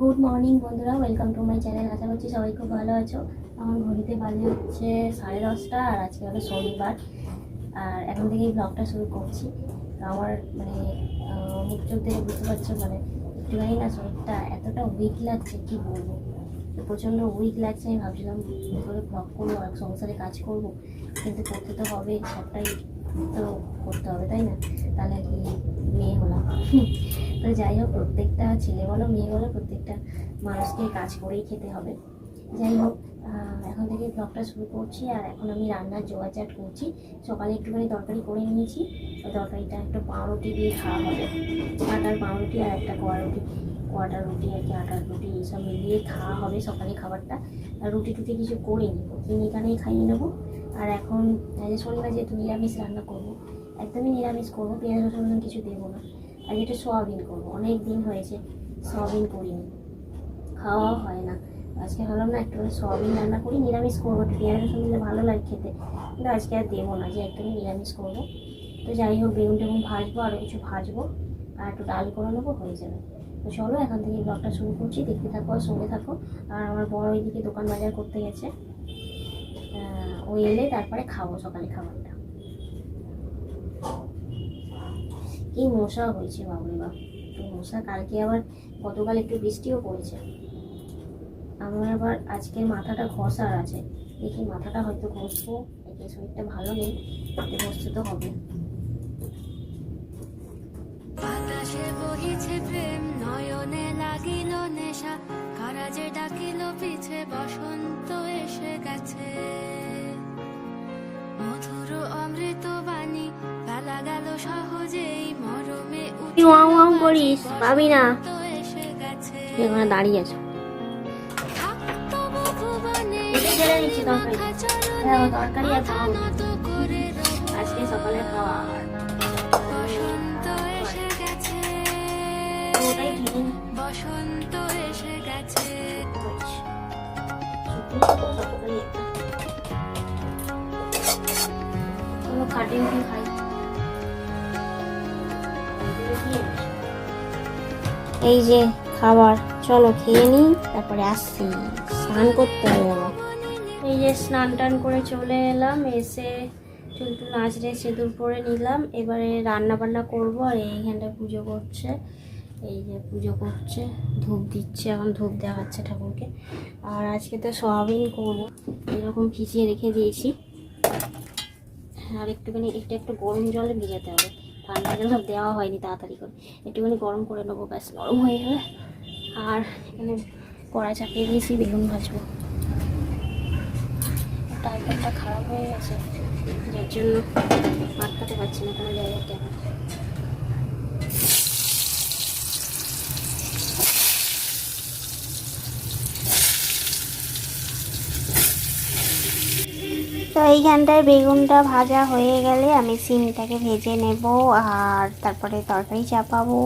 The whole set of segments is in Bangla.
গুড মর্নিং বন্ধুরা। ওয়েলকাম টু মাই চ্যানেল আশা করছি সবাই খুব ভালো আছো। আমার ঘড়িতে বাজে হচ্ছে সাড়ে দশটা, আর আজকে হলো শনিবার। আর এখন থেকেই ব্লগটা শুরু করছি। আমার মানে মুখ চোখ দেখে বুঝতে পারছ মানে একটুখানি না শরীরটা এতটা উইক লাগছে, কি বলব? প্রচণ্ড উইক লাগছে। আমি ভাবছিলাম করে ব্লগ করব আর সংসারে কাজ করব? কিন্তু করতে তো হবে, সবটাই তো করতে হবে, তাই না? তাহলে কি, মেয়ে হলাম। তো যাই হোক, প্রত্যেকটা ছেলে বলো, মেয়ে বলো, প্রত্যেকটা মানুষকে কাজ করেই খেতে হবে। যাই হোক এখন থেকে ব্লগটা শুরু করছি আর এখন আমি রান্নার জোগাড় করছি। সকালে একটুখানি তরকারি করে নিয়েছি। তরকারিটা একটা পাউরুটি দিয়ে খাওয়া হবে। আটার পাউরুটি আর একটা কোয়া রুটি। কোয়াটার রুটি আর কি আটার রুটি, এইসব মিলিয়ে খাওয়া হবে সকালে খাবারটা। আর রুটি টুটি কিছু করে নিব। কিনে এখানেই খাইয়ে নেব। আর এখন যে শনিবার যেহেতু নিরামিষ রান্না করব, একদমই নিরামিষ করব, পেঁয়াজ রসুন কিছু দেবো না। আর যেটা সোয়াবিন করব। অনেক দিন হয়েছে সোয়াবিন করিনি। খাওয়াও হয় না। আজকে ভাবলাম না একটু সোয়াবিন রান্না করি, নিরামিষ করব। একটু পেঁয়াজ রসুন ভালো লাগে খেতে। কিন্তু আজকে আর দেবো না, যে একদমই নিরামিষ করব। তো যাই হোক, বেগুন টেগুন ভাজবো আরও কিছু ভাজবো। আর একটু ডাল করে নেব, হয়ে যাবে। তো চলো, এখান থেকে ব্লগটা শুরু করছি। দেখতে থাকো আর সঙ্গে থাকো। আর আমার বড় ওইদিকে দোকান বাজার করতে গেছে। ও এলে তারপরে খাব সকালে খাবারটা। কি মশা হয়েছে বাবরে তো মশা কালকে আবার গতকাল একটু বৃষ্টিও পড়েছে। আমার আবার আজকে মাথাটা ঘষার আছে। দেখি মাথাটা হয়তো ঘষবো, এতে শরীরটা ভালো নেই ঘষতে তো হবে। বাতাসে বহিছে প্রেম, নয়নে লাগিল নেশা, কারাজে ডাকিল পিছে, বসন্ত এসে গেছে। মধুর অমৃত বাণী, বেলা গেল মরমে তুই ওয়াং ওয়াং করিস পাবি না। এখানে দাঁড়িয়ে আছো। তরকারি। বসন্ত এসে গেছে এসে এই যে খাবার, চলো খেয়ে নিই, তারপরে আসছি। স্নান করতে হবে। এই যে স্নান টান করে চলে এলাম, এসে চুল টুল আঁচড়ে সিঁদুর পরে নিলাম। এবারে রান্না বান্না করব, আর এইখানটায় পুজো করছে। এই যে পুজো করছে, ধূপ দিচ্ছে, এখন ধূপ দেখাচ্ছে ঠাকুরকে। আর আজকে তো সয়াবিন করব, এরকম ভিজিয়ে রেখে দিয়েছি। আর একটুখানি এটা একটু গরম জলে ভিজাতে হবে। ঠান্ডা জল দেওয়া হয়নি তাড়াতাড়ি করে। একটুখানি গরম করে নেব, ব্যাস, গরম হয়ে যাবে আর এখানে কড়াই চাপিয়ে দিয়েছি, বেগুন ভাজবো। টাইমটা খারাপ হয়ে গেছে, যার জন্য আটকাতে পারছি না কোনো জায়গায়। কেন তো এইখানটায় বেগুনটা ভাজা হয়ে গেলে আমি সিমটাকে ভেজে নেব আর তারপরে তরকারি চাপাবো।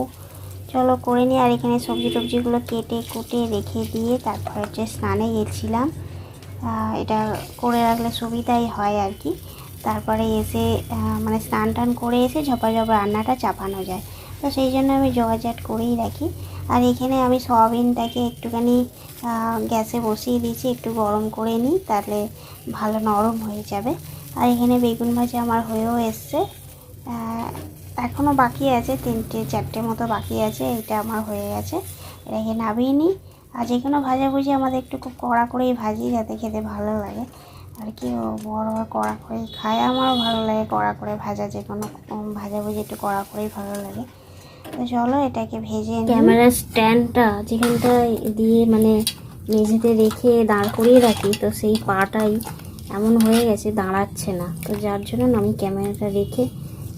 চলো করে নিই। আর এখানে সবজি টবজিগুলো কেটে কুটে রেখে দিয়ে তারপরে হচ্ছে স্নানে গেছিলাম। এটা করে রাখলে সুবিধাই হয় আর কি। তারপরে এসে মানে স্নান টান করে এসে ঝপা ঝপা রান্নাটা চাপানো যায়। তো সেই জন্য আমি জোগাড় করেই রাখি। আর এখানে আমি সয়াবিনটাকে একটুখানি গ্যাসে বসিয়ে দিয়েছি, একটু গরম করে নিই, তাহলে ভালো নরম হয়ে যাবে। আর এখানে বেগুন ভাজা আমার হয়েও এসছে। এখনও বাকি আছে, তিনটে, চারটে মতো বাকি আছে, এটা আমার হয়ে গেছে। এটাকে নামিয়ে নিই। আর যে কোনো ভাজাভুজি আমাদের একটু খুব কড়া করেই ভাজি, যাতে খেতে ভালো লাগে। আর কি বড় বড় কড়া করেই খায়, আমারও ভালো লাগে কড়া করে ভাজা যে কোনো ভাজাভুজি একটু কড়া করেই ভালো লাগে। চলো এটাকে ভেজে ক্যামেরার স্ট্যান্ডটা যেখানটায় দিয়ে মানে মেঝেতে রেখে দাঁড় করিয়ে রাখি, তো সেই পাটাই এমন হয়ে গেছে, দাঁড়াচ্ছে না। তো যার জন্য আমি ক্যামেরাটা রেখে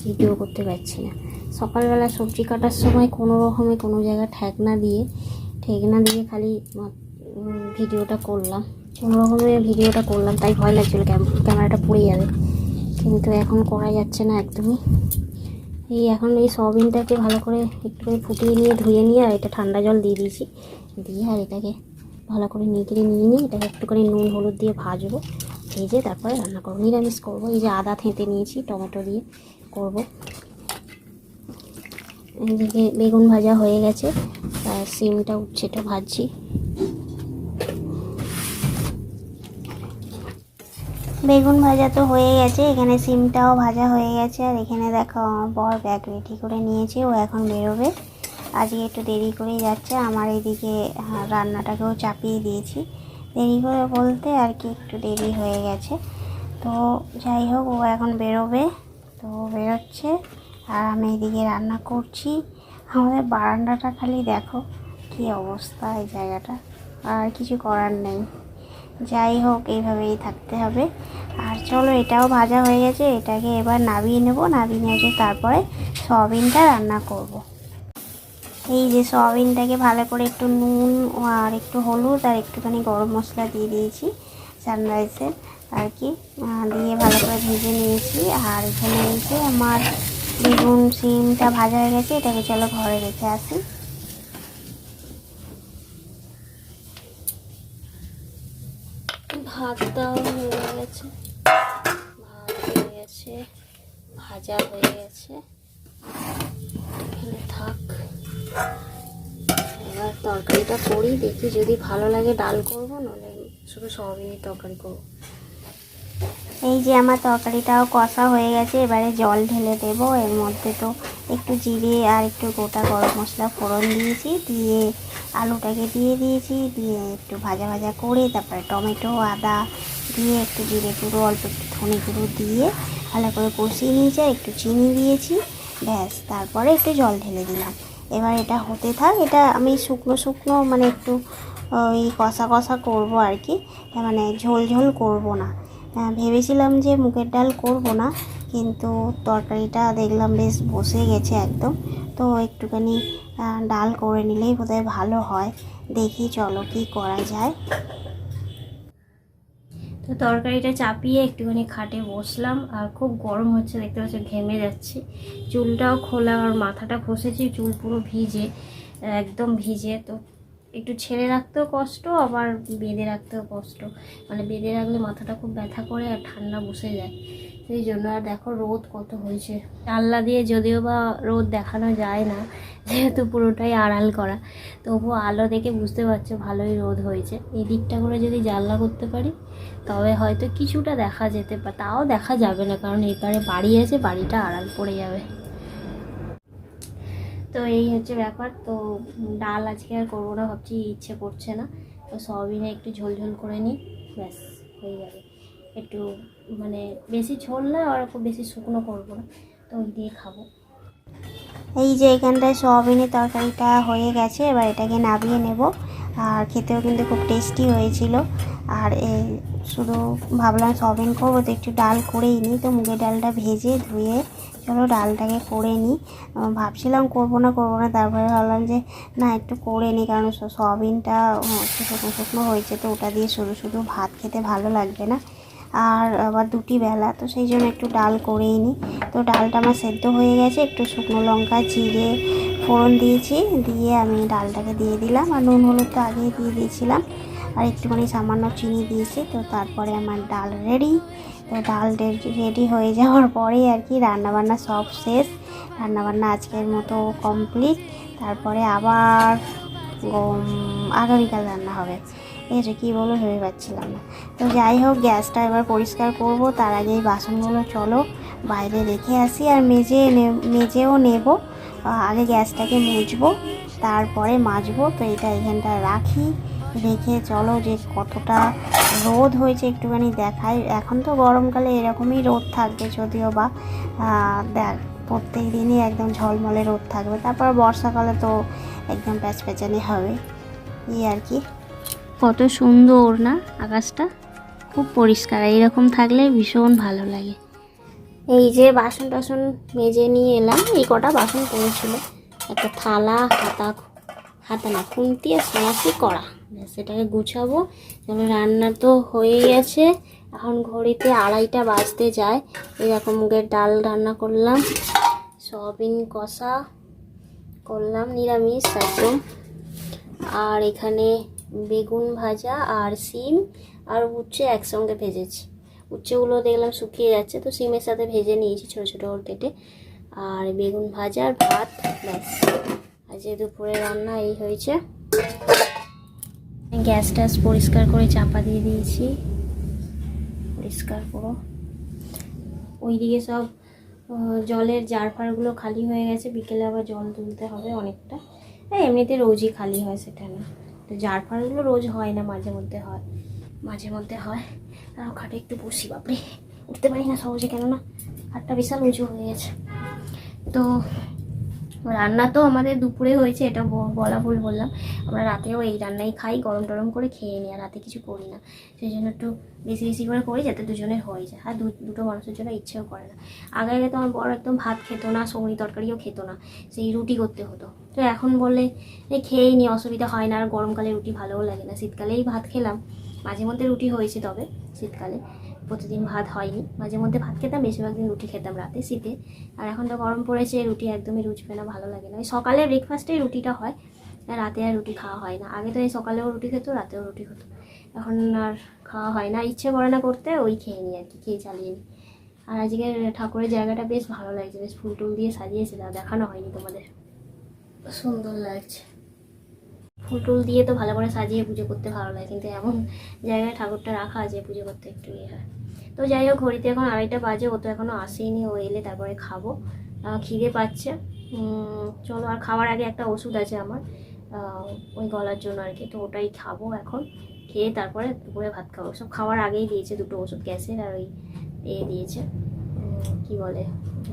ভিডিও করতে পারছি না। সকালবেলা সবজি কাটার সময় কোনো রকমে কোনো জায়গায় ঠেকনা দিয়ে ঠেকনা দিয়ে খালি ভিডিওটা করলাম। কোনো রকমে ভিডিওটা করলাম, তাই ভয় লাগছিল ক্যামেরাটা পড়ে যাবে। কিন্তু এখন করা যাচ্ছে না একদমই। এই এখন এই সয়াবিনটাকে ভালো করে একটু করে ফুটিয়ে নিয়ে, ধুয়ে নিয়ে, আর এটা ঠান্ডা জল দিয়ে দিয়েছি। দিয়ে আর এটাকে ভালো করে নিগড়ে নিয়ে নিয়ে এটাকে একটুখানি নুন, হলুদ দিয়ে ভাজবো। ভেজে তারপরে রান্না করব। নিরামিষ করব। এই যে আদা থেঁতে নিয়েছি, টমেটো দিয়ে করব। এদিকে বেগুন ভাজা হয়ে গেছে। আর সিমটা উচ্ছেটা ভাজছি। বেগুন ভাজা তো হয়ে গেছে এখানে সিমটাও ভাজা হয়ে গেছে আর এখানে দেখো আমার বর ব্যাগ রেডি করে নিয়েছে ও এখন বেরোবে। আজকে একটু দেরি করেই যাচ্ছে আমার এদিকে হ্যাঁ, রান্নাটাকেও চাপিয়ে দিয়েছি। দেরি করে বলতে আর কি একটু দেরি হয়ে গেছে। তো যাই হোক ও এখন বেরোবে তো বেরোচ্ছে আর আমি এদিকে রান্না করছি। আমাদের বারান্দাটা খালি দেখো কী অবস্থা এই জায়গাটা আর কিছু করার নেই। যাই হোক, এইভাবেই থাকতে হবে। আর চলো, এটাও ভাজা হয়ে গেছে, এটাকে এবার নাবিয়ে নেব। নাবিয়ে নিয়ে তারপরে সয়াবিনটা রান্না করব। এই যে সয়াবিনটাকে ভালো করে একটু নুন আর একটু হলুদ আর একটুখানি গরম মশলা দিয়ে দিয়েছি সানরাইসের আর কি দিয়ে ভালো করে ভেজে নিয়েছি। আর এখানে এই যে আমার বেগুন সিমটা ভাজা হয়ে গেছে, এটাকে চলো ঘরে রেখে আসি। ভাতটাও হয়ে গেছে। ভাত হয়ে গেছে, ভাজা হয়ে গেছে। এখানে থাক। এবার তরকারিটা করি, দেখি যদি ভালো লাগে ডাল করব নাহলে শুধু সয়াবিনের তরকারি করব। এই যে আমার তরকারিটাও কষা হয়ে গেছে, এবারে জল ঢেলে দেবো, এর মধ্যে তো একটু জিরে আর একটু গোটা গরম মশলা ফোড়ন দিয়েছি, দিয়ে আলুটাকে দিয়ে দিয়েছি, দিয়ে একটু ভাজা ভাজা করে তারপরে টমেটো, আদা দিয়ে একটু জিরে গুঁড়ো, অল্প একটু ধনে গুঁড়ো দিয়ে ভালো করে কষিয়ে নিয়েছি একটু চিনি দিয়েছি, ব্যাস। তারপরে একটু জল ঢেলে দিলাম। এবার এটা হতে থাক, এটা আমি শুকনো শুকনো মানে একটু ওই কষা কষা করব আর কি। মানে ঝোল ঝোল করব না। ভেবেছিলাম যে মুগের ডাল করব না কিন্তু তরকারিটা দেখলাম বেশ বসে গেছে একদম। তো একটুখানি ডাল করে নিলেই বোধহয় ভালো হয়। দেখি চলো কি করা যায়। তো তরকারিটা চাপিয়ে একটুখানি খাটে বসলাম। আর খুব গরম হচ্ছে, দেখতে পাচ্ছি ঘেমে যাচ্ছি। চুলটাও খোলা, আর মাথাটা খসেছি চুল পুরো ভিজে, একদম ভিজে। তো একটু ছেড়ে রাখতেও কষ্ট, আবার বেঁধে রাখতেও কষ্ট। মানে বেঁধে রাখলে মাথাটা খুব ব্যথা করে, আর ঠান্ডা বসে যায়। সেই জন্য আর দেখো রোদ কত হয়েছে। আল্লা দিয়ে যদিও বা রোদ দেখানো যায় না, যেহেতু পুরোটাই আড়াল করা তবুও আলো দেখে বুঝতে পারছ ভালোই রোদ হয়েছে। এই দিকটা করে যদি জানলা করতে পারি, তবে হয়তো কিছুটা দেখা যেতে পারে তাও দেখা যাবে না, কারণ এপারে বাড়ি আছে, বাড়িটা আড়াল পড়ে যাবে। তো এই হচ্ছে ব্যাপার, তো ডাল আজকে আর করব না, ভাবছি ইচ্ছে করছে না। তো সয়াবিনে একটু ঝোল ঝোল করে নিই, ব্যাস হয়ে যাবে। একটু মানে বেশি ঝোল না আর খুব বেশি শুকনো করব না। তো ওই দিয়ে খাব। এই যে এখানটায় সোয়াবিনের তরকারিটা হয়ে গেছে, এবার এটাকে নামিয়ে নেব। আর খেতেও কিন্তু খুব টেস্টি হয়েছিল। আর এই শুধু ভাবলাম সোয়াবিন করব, তো একটু ডাল করেই নিই। তো মুগের ডালটা ভেজে ধুয়ে চলো ডালটাকে করে নিই। ভাবছিলাম করব না করব না, তারপরে ভাবলাম যে না, একটু করে নিই, কারণ সয়াবিনটা একটু শুকনো শুকনো হয়েছে, তো ওটা দিয়ে শুধু শুধু ভাত খেতে ভালো লাগবে না। আর আবার দুটি বেলা, তো সেই জন্য একটু ডাল করেই নিই। তো ডালটা আমার সেদ্ধ হয়ে গেছে, একটু শুকনো লঙ্কা, জিরে, ফোড়ন দিয়েছি, দিয়ে আমি ডালটাকে দিয়ে দিলাম। আর নুন হলুদ তো আগেই দিয়ে দিয়েছিলাম। আর একটুখানি সামান্য চিনি দিয়েছি, তো তারপরে আমার ডাল রেডি। তো ডাল রেডি হয়ে যাওয়ার পরেই আর কি রান্নাবান্না সব শেষ। রান্নাবান্না আজকের মতো কমপ্লিট। তারপরে আবার আগামীকাল রান্না হবে। এটা কী বলো ভেবে পাচ্ছিলাম না। তো যাই হোক, গ্যাসটা এবার পরিষ্কার করব, তার আগে এই বাসনগুলো চলো, বাইরে রেখে আসি আর মেজে মেজেও নেব আগে গ্যাসটাকে মুছবো, তারপরে মাজবো, তো এটা এখানটা রাখি, রেখে চলো যে কতটা রোদ হয়েছে একটুখানি দেখাই। এখন তো গরমকালে এরকমই রোদ থাকবে যদিও বা দেখ, প্রত্যেক দিনই একদম ঝলমলে রোদ থাকবে, তারপর বর্ষাকালে তো একদম প্যাচপ্যাচানি হবে, এই আর কি। কত সুন্দর, না? আকাশটা খুব পরিষ্কার এইরকম থাকলে ভীষণ ভালো লাগে। এই যে বাসন টাসন মেজে নিয়ে এলাম, এই কটা বাসন পড়েছিল। একটা থালা, হাতা হাতা না, খুন্তি আর সাঁড়াশি করা। সেটাকে গুছাবো। যেমন রান্না তো হয়ে গেছে। এখন ঘড়িতে আড়াইটা বাজতে যায়। এরকম মুগের ডাল রান্না করলাম, সয়াবিন কষা করলাম, নিরামিষ একদম। আর এখানে বেগুন ভাজা আর সিম আর উচ্ছে একসঙ্গে ভেজেছি। উচ্ছেগুলো দেখলাম শুকিয়ে যাচ্ছে, তো সিমের সাথে ভেজে নিয়েছি ছোটো ছোটো ওর কেটে আর বেগুন ভাজা আর ভাত, ব্যাস। আজ যে দুপুরে রান্না এই হয়েছে। গ্যাস ট্যাস পরিষ্কার করে চাপা দিয়ে দিয়েছি। পরিষ্কার পুরো ওইদিকে সব জলের জারফারগুলো খালি হয়ে গেছে। বিকেলে আবার জল তুলতে হবে অনেকটা। হ্যাঁ এমনিতে রোজই খালি হয় সেটা না। তো জারফারগুলো রোজ হয় না, মাঝে মধ্যে হয়। মাঝে মধ্যে হয়। আর খাটে একটু বসি বাপরে। উঠতে পারি না সহজে কেননা হাতটা বিশাল উঁচু হয়ে গেছে। তো রান্না তো আমাদের দুপুরে হয়েছে, এটা বলা ভুল বললাম। আমরা রাতেও এই রান্নাই খাই, গরম টরম করে খেয়ে নিই আর রাতে কিছু করি না। সেই জন্য একটু বেশি বেশি করে করি যাতে দুজনের হয়ে যায়, আর দুটো মানুষের জন্য ইচ্ছেও করে না। আগে আগে তো আমার বড় একদম ভাত খেতো না সঙ্গী তরকারিও খেতো না, সেই রুটি করতে হতো। তো এখন বললে খেয়েই নি, অসুবিধা হয় না, আর গরমকালে রুটি ভালোও লাগে না। শীতকালেই ভাত খেলাম মাঝে মধ্যে রুটি হয়েছে তবে, শীতকালে। প্রতিদিন ভাত হয়নি। মাঝে মধ্যে ভাত খেতাম বেশিরভাগ দিন রুটি খেতাম রাতে শীতে। আর এখন তো গরম পড়েছে রুটি একদমই রুচবে না ভালো লাগে না। ওই সকালে ব্রেকফাস্টেই রুটিটা হয় আর রাতে আর রুটি খাওয়া হয় না। আগে তো এই সকালেও রুটি খেতো রাতেও রুটি খেতো এখন আর খাওয়া হয় না। ইচ্ছে করে না করতে ওই খেয়ে নিই আর কি খেয়ে চালিয়ে নিই আর আজকে ঠাকুরের জায়গাটা বেশ ভালো লাগছে বেশ ফুল টুল দিয়ে সাজিয়েছে তা দেখানো হয়নি তোমাদের। সুন্দর লাগছে। ফুল টুল দিয়ে তো ভালো করে সাজিয়ে পুজো করতে ভালো লাগে কিন্তু এমন জায়গায় ঠাকুরটা রাখা আছে পুজো করতে একটু ইয়ে হয়। তো যাই হোক, ঘড়িতে এখন আড়াইটা বাজে, ও তো এখনও আসেনি ও এলে তারপরে খাব। খিদে পাচ্ছে। চলো, আর খাওয়ার আগে একটা ওষুধ আছে আমার ওই গলার জন্য আর কি, তো ওটাই খাব এখন। খেয়ে তারপরে দুপুরে ভাত খাব। সব খাওয়ার আগেই দিয়েছে দুটো ওষুধ, গ্যাসের আর ওই এ দিয়েছে। কি বলে,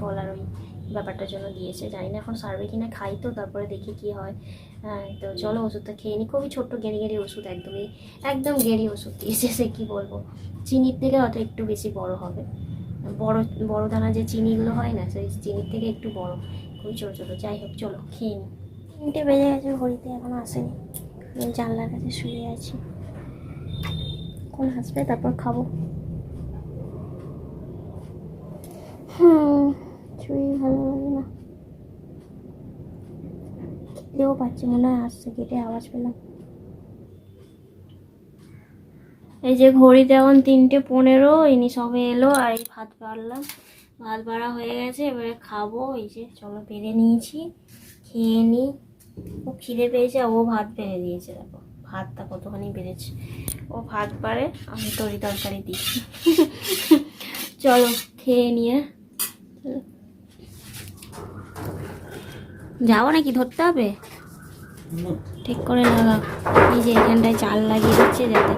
গলার ওই ব্যাপারটার জন্য দিয়েছে। জানি না এখন সারবে কিনা, খাই তো, তারপরে দেখি কি হয়। হ্যাঁ তো চলো ওষুধটা খেয়ে নিই খুবই ছোট্ট গেড়ি গেড়ি ওষুধ, একদমই, একদম গেড়ি ওষুধ দিয়েছে সে, কী বলব। চিনির থেকে হয়তো একটু বেশি বড় হবে। বড় বড় দানা যে চিনিগুলো হয় না, সেই চিনির থেকে একটু বড়। খুবই ছোটো ছোটো। যাই হোক, চলো খেয়ে নিই তিনটে বেজে গেছে, ঘড়িতে এখনও আসেনি। জানলার কাছে শুয়ে আছি। কোন আসবে তারপর খাব। হুম। শরীর ভালো লাগে না খেতেও পাচ্ছি মনে হয় আসছে কেটে আওয়াজ পেলাম এই যে ঘড়িতে এখন তিনটে পনেরো, ইনি সবে এলো আর এই ভাত বাড়লাম। ভাত বাড়া হয়ে গেছে, এবারে খাব। এই যে চলো বেড়ে নিয়েছি, খেয়ে নিই ও খিদে পেয়েছে, ও ভাত বেড়ে দিয়েছে, দেখো। ভাতটা কতখানি বেড়েছে। ও ভাত বাড়ে, আমি তরি তরকারি দিচ্ছি চলো, খেয়ে নিয়ে। যাব নাকি? ধরতে হবে? ঠিক করে লাগা এই যে এখানটায় জাল লাগিয়ে দিচ্ছে যাতে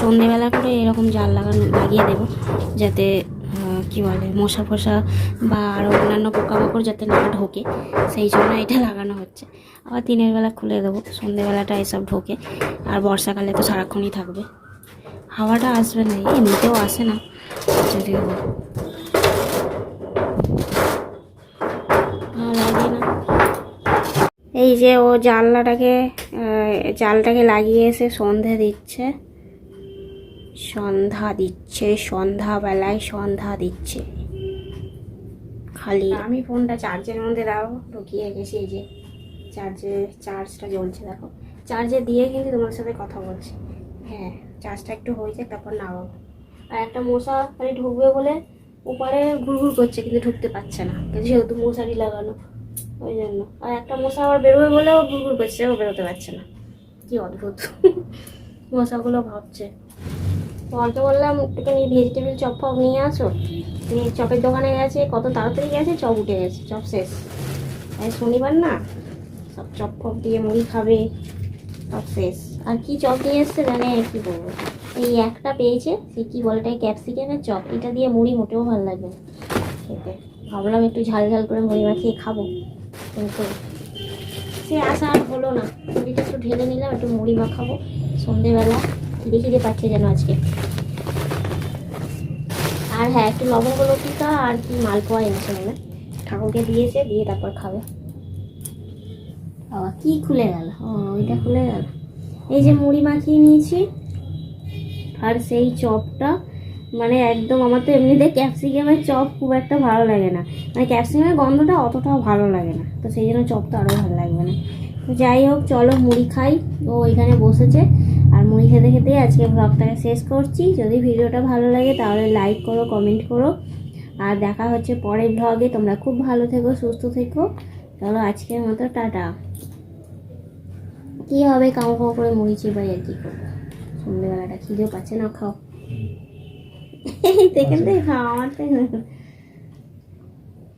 সন্ধেবেলা করে এরকম জাল লাগানো, লাগিয়ে দেবো। যাতে কি বলে, মশা ফসা বা আরও অন্যান্য পোকামাকড় যাতে না ঢোকে। সেই জন্য এটা লাগানো হচ্ছে। আবার দিনের বেলা খুলে দেবো। সন্ধেবেলাটা এসব ঢোকে। আর বর্ষাকালে তো সারাক্ষণই থাকবে। হাওয়াটা আসবে না, এমনিতেও আসে না। যদিও ভালো লাগে না এই যে ও জানলাটাকে জালটাকে লাগিয়ে এসে সন্ধে দিচ্ছে। সন্ধ্যা দিচ্ছে, সন্ধ্যাবেলায় সন্ধ্যা দিচ্ছে। খালি আমি ফোনটা চার্জের মধ্যে দাও ঢুকিয়ে রেখেছি এই যে। চার্জে, চার্জটা জ্বলছে, দেখো। চার্জে দিয়ে কিন্তু তোমার সাথে কথা বলছি। হ্যাঁ চার্জটা একটু হয়েছে তারপর নামাবো। আর একটা মশা খালি ঢুকবে বলে ওপারে ঘুরঘুর করছে, কিন্তু ঢুকতে পারছে না। যেহেতু মশারি লাগানো। ওই জন্য। আর একটা মশা আবার বেরোবে বলেও ঘুরঘুর করছে ও বেরোতে পারছে না। কি অদ্ভুত। মশাগুলো ভাবছে। তোমাকে বললাম একটুখানি ভেজিটেবিল চপ ফপ নিয়ে আসো। তুমি চপের দোকানে গেছে কত তাড়াতাড়ি গেছে চপ উঠে গেছে চপ শেষ। শনিবার না সব চপ ফপ দিয়ে মুড়ি খাবে সব শেষ। আর কি চপ নিয়ে এসছে জানে কি বলব। এই একটা পেয়েছে সে কি বলে এটাই ক্যাপসিকামের চপ। এটা দিয়ে মুড়ি মোটেও ভালো লাগবে না খেতে। ভাবলাম একটু ঝাল ঝাল করে মুড়ি মাখিয়ে খাব। কিন্তু সে আশা আর হলো না। মুড়িটা একটু ঢেলে নিলাম, একটু মুড়ি মাখাবো। সন্ধেবেলা খিদে পাচ্ছে যেন আজকে। আর হ্যাঁ একটু লবঙ্গ লতিকা আর কি মালপোয়া এনেছে মনে। ঠাকুরকে দিয়েছে, দিয়ে তারপর খাবে। বাবা, কি খুলে গেল। ও, ওইটা খুলে গেল। এই যে মুড়ি মাখিয়ে নিয়েছি, আর সেই চপটা মানে একদম আমার তো এমনিতে ক্যাপসিকামের চপ খুব একটা ভালো লাগে না। মানে ক্যাপসিকামের গন্ধটা অতটাও ভালো লাগে না। তো সেই জন্য চপটা আরও ভালো লাগবে না। তো যাই হোক, চলো মুড়ি খাই। ও এখানে বসেছে। আর মুড়ি খেতে খেতে আজকে ব্লগটাকে শেষ করছি। যদি ভিডিওটা ভালো লাগে তাহলে লাইক করো কমেন্ট করো। আর দেখা হচ্ছে পরের ব্লগে তোমরা খুব ভালো থেকো, সুস্থ থেকো। চলো আজকের মতো, টাটা। কি হবে, কাউ কাউ করে মুড়ি চিবাই আর কি করব? সন্ধ্যেবেলাটা খিদেও পাচ্ছে, না খাও। দেখেন তো খাও আমার তো